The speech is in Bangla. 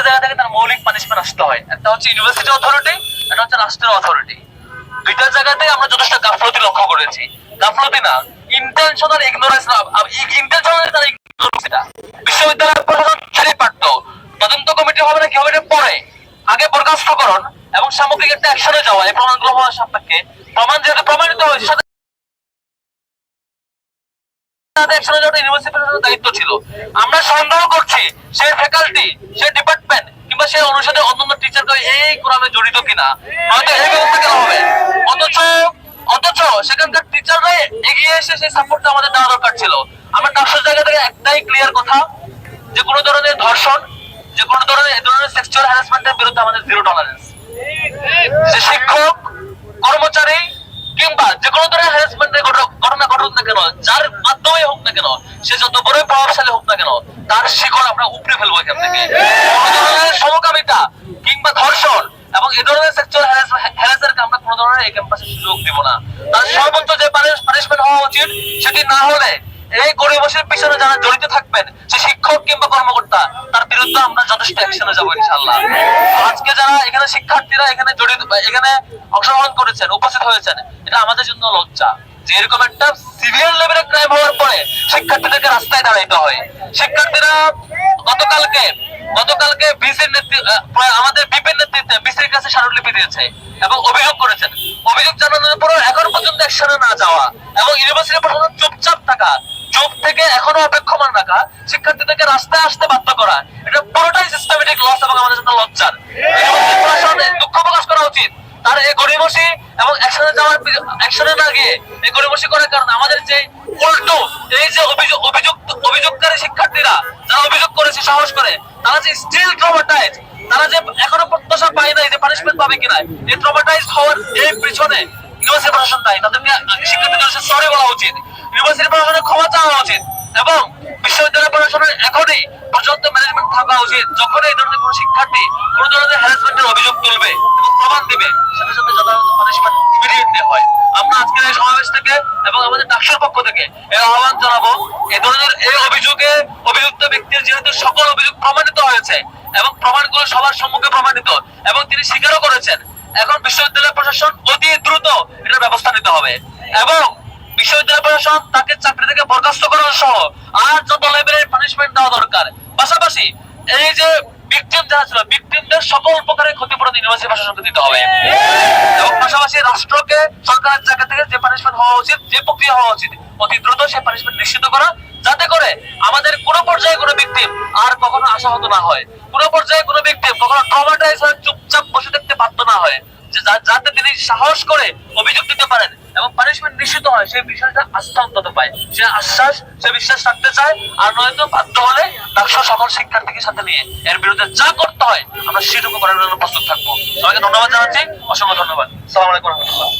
দুইটা জায়গা থেকে তার মৌলিক পানিশমেন্ট আসতে হয়। একটা হচ্ছে ইউনিভার্সিটি অথরিটি একটা হচ্ছে রাষ্ট্রের অথরিটি দুইটা জায়গাতে আমরা যথেষ্ট গাফলতি লক্ষ্য করেছি। গাফলতি না ইন্টেনশনাল ইগনোরেন্স ইন্টেনশনাল তারা ইগনোরেন্স এটা। বিশ্ববিদ্যালয় প্রশাসন ছেড়ে পারত তদন্ত কমিটি হবে না কি হবে পরে আগে বরখাস্তকরণ এবং সামগ্রিক একটা অ্যাকশনে যাওয়া, এই প্রমাণগুলো হওয়ার সাপেক্ষে। প্রমাণ যেহেতু প্রমাণিত হয়েছে তাদের একসাথে যাওয়াটা ইউনিভার্সিটি প্রশাসনের দায়িত্ব ছিল, আমরা সন্দেহ করছি সেই ফ্যাকাল্টি সেই ডিপার্টমেন্ট কিংবা সেই অনুষদের অন্যান্য টিচারকে এই কোরআনে জড়িত কিনা হয়তো এই ব্যবস্থা কেন হবে? অথচ অথচ সেখানকার টিচাররা এগিয়ে এসে সেই সাপোর্টটা আমাদের দেওয়া দরকার ছিল। আমরা ডাক্তার জায়গা থেকে একটাই ক্লিয়ার কথা, যে কোনো ধরনের ধর্ষণ, যে কোনো ধরনের এই ধরনের সেক্সুয়াল হ্যারাসমেন্টের বিরুদ্ধে আমাদের জিরো টলারেন্স যে শিক্ষক, কর্মচারী, কিংবা যে কোনো ধরনের হ্যারাসমেন্টের ঘটনা ঘটুক না কেন যার মাধ্যমে হোক না কেন সে যত বড়ই প্রভাবশালী হোক না কেন তার শিকড় আমরা উপড়ে ফেলব এখান থেকে। সমকামিতা কিংবা ধর্ষণ এবং এই ধরনের সেক্সুয়াল হ্যারাসেরকে আমরা কোনো ধরনের এই ক্যাম্পাসে সুযোগ দিব না। তার সর্বোচ্চ যে পানিশমেন্ট হওয়া উচিত সেটি না হলে এই গরিবসের পিছনে যারা জড়িত থাকবেন সে শিক্ষক কিংবা কর্মকর্তা তার বিরুদ্ধে আমরা যথেষ্ট অ্যাকশনে যাব ইনশাল্লাহ আজকে যারা এখানে শিক্ষার্থীরা এখানে জড়িত এখানে অংশগ্রহণ করেছেন উপস্থিত হয়েছেন এটা আমাদের জন্য লজ্জা। যে এরকম একটা সিভিয়ার লেভেলের ক্রাইম হওয়ার পরে শিক্ষার্থীদেরকে রাস্তায় দাঁড়াইতে হয়। শিক্ষার্থীরা গতকালকে গতকালকে বিসির নেতৃত্বে আমাদের বিপির নেতৃত্বে বিসির কাছে স্মারকলিপি দিয়েছে এবং অভিযোগ করেছেন। অভিযোগ জানানোর পরও এখন পর্যন্ত অ্যাকশনে না যাওয়া এবং ইউনিভার্সিটি প্রশাসন চুপচাপ থাকা চুপ থেকে এখনও অপেক্ষমান রাখা শিক্ষার্থীদেরকে রাস্তায় আসতে বাধ্য করা এটা পুরোটাই সিস্টেমেটিক লস এবং আমাদের জন্য লজ্জার। প্রশাসনের দুঃখ প্রকাশ করা উচিত। তার এই গরিবসী এবং অ্যাকশনে যাওয়ার অ্যাকশনে না গিয়ে এই গরিবসী করার কারণে আমাদের যে উল্টো এই যে অভিযোগ অভিযুক্ত অভিযোগকারী শিক্ষার্থীরা যারা অভিযোগ করেছে, সাহস করে, তারা যে স্টিল ট্রমাটাইজ তারা যে এখনও প্রত্যাশা পায় নাই যে পানিশমেন্ট পাবে কিনা এই ট্রমাটাইজ হওয়ার এই পিছনে ইউনিভার্সিটি প্রশাসন দায়ী। তাদেরকে শিক্ষার্থীদের সরি বলা উচিত। ইউনিভার্সিটি প্রশাসনের ক্ষমা চাওয়া উচিত এবং বিশ্ববিদ্যালয় প্রশাসনের এখনই পর্যাপ্ত ম্যানেজমেন্ট থাকা উচিত। যখন এই ধরনের কোনো শিক্ষার্থী কোনো ধরনের হ্যারাসমেন্টের অভিযোগ তুলবে এবং প্রমাণ দিবে সাথে সাথে যথাযথ পানিশমেন্ট ইমিডিয়েটলি হয় আমরা আজকের এই সমাবেশ থেকে এবং আমাদের ডাকসুর পক্ষ এই আহ্বান জানাব এই ধরনের এই অভিযোগে অভিযুক্ত ব্যক্তির যেহেতু সকল অভিযোগ প্রমাণিত হয়েছে এবং প্রমাণগুলো সবার সম্মুখে প্রমাণিত এবং তিনি স্বীকারও করেছেন, এখন বিশ্ববিদ্যালয় প্রশাসন অতি দ্রুত এটার ব্যবস্থা নিতে হবে এবং বিশ্ববিদ্যালয় প্রশাসন তাকে চাকরি থেকে বরখাস্ত করার সহ আর যত লেভেলের পানিশমেন্ট দেওয়া দরকার। পাশাপাশি এই যে ভিকটিম যারা ছিল ভিকটিমদের সকল প্রকারের ক্ষতিপূরণ ইউনিভার্সিটি প্রশাসনকে দিতে হবে। এবং পাশাপাশি রাষ্ট্রকে সরকারের জায়গা থেকে যে পানিশমেন্ট হওয়া উচিত, যে প্রক্রিয়া হওয়া উচিত অতি দ্রুত সেই পানিশমেন্ট নিশ্চিত করা, যাতে করে আমাদের কোন পর্যায়ে কোনো ভিকটিম আর কখনো আশাহত না হয়। কোন পর্যায়ে কোনো ভিকটিম কখনো ট্রমাটাইজ হয়ে চুপচাপ বসে থাকতে বাধ্য না হয়। যাতে তিনি সাহস করে অভিযোগ দিতে পারেন এবং পানিশমেন্ট নিশ্চিত হয়, সেই বিষয়টা আস্থা অন্তত পায়। সে আশ্বাস, সে বিশ্বাস রাখতে চায় আর নয়তো বাধ্য হলে ডাকসহ সকল শিক্ষার্থীকে সাথে নিয়ে এর বিরুদ্ধে যা করতে হয় আমরা সেটুকু করার জন্য প্রস্তুত থাকব। সবাইকে ধন্যবাদ জানাচ্ছি। অসংখ্য ধন্যবাদ। সালাম আলাইকুম রহমতুল্লাহ।